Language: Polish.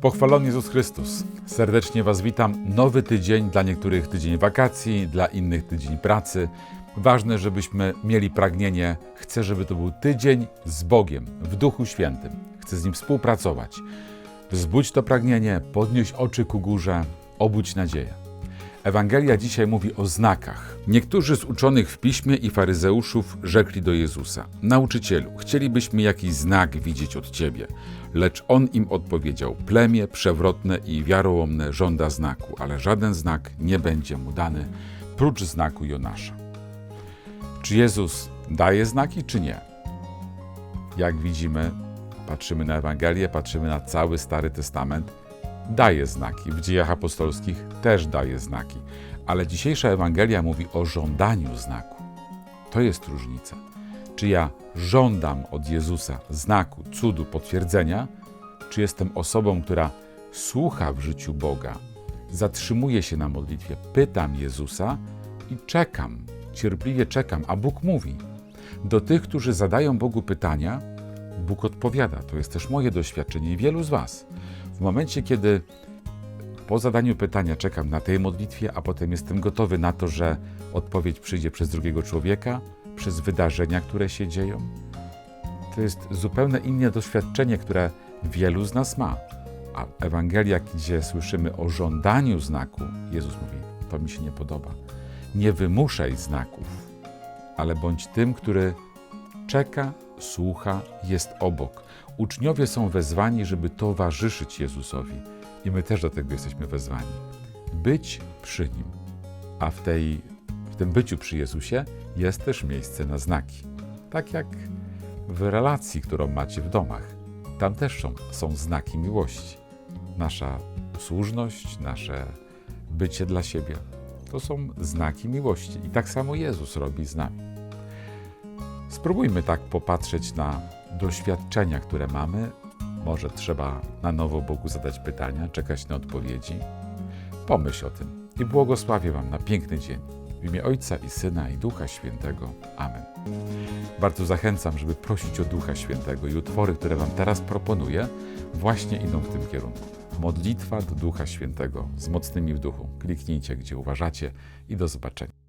Pochwalony Jezus Chrystus. Serdecznie Was witam. Nowy tydzień, dla niektórych tydzień wakacji, dla innych tydzień pracy. Ważne, żebyśmy mieli pragnienie, chcę, żeby to był tydzień z Bogiem, w Duchu Świętym. Chcę z Nim współpracować. Wzbudź to pragnienie, podnieś oczy ku górze, obudź nadzieję. Ewangelia dzisiaj mówi o znakach. Niektórzy z uczonych w piśmie i faryzeuszów rzekli do Jezusa: Nauczycielu, chcielibyśmy jakiś znak widzieć od ciebie. Lecz on im odpowiedział: Plemię przewrotne i wiarołomne żąda znaku, ale żaden znak nie będzie mu dany, prócz znaku Jonasza. Czy Jezus daje znaki, czy nie? Jak widzimy, patrzymy na Ewangelię, patrzymy na cały Stary Testament, daje znaki. W dziejach apostolskich też daje znaki. Ale dzisiejsza Ewangelia mówi o żądaniu znaku. To jest różnica. Czy ja żądam od Jezusa znaku, cudu, potwierdzenia, czy jestem osobą, która słucha w życiu Boga, zatrzymuje się na modlitwie, pytam Jezusa i czekam, cierpliwie czekam, a Bóg mówi. Do tych, którzy zadają Bogu pytania, Bóg odpowiada. To jest też moje doświadczenie i wielu z Was. W momencie, kiedy po zadaniu pytania czekam na tej modlitwie, a potem jestem gotowy na to, że odpowiedź przyjdzie przez drugiego człowieka, przez wydarzenia, które się dzieją, to jest zupełnie inne doświadczenie, które wielu z nas ma. A Ewangelia, gdzie słyszymy o żądaniu znaku, Jezus mówi: To mi się nie podoba. Nie wymuszaj znaków, ale bądź tym, który czeka, słucha, jest obok. Uczniowie są wezwani, żeby towarzyszyć Jezusowi i my też do tego jesteśmy wezwani. Być przy Nim. A w, tej, w tym byciu przy Jezusie jest też miejsce na znaki. Tak jak w relacji, którą macie w domach. Tam też są, są znaki miłości. Nasza usłużność, nasze bycie dla siebie to są znaki miłości. I tak samo Jezus robi z nami. Spróbujmy tak popatrzeć na doświadczenia, które mamy. Może trzeba na nowo Bogu zadać pytania, czekać na odpowiedzi. Pomyśl o tym i błogosławię Wam na piękny dzień. W imię Ojca i Syna i Ducha Świętego. Amen. Bardzo zachęcam, żeby prosić o Ducha Świętego i utwory, które Wam teraz proponuję, właśnie idą w tym kierunku. Modlitwa do Ducha Świętego z mocnymi w duchu. Kliknijcie, gdzie uważacie i do zobaczenia.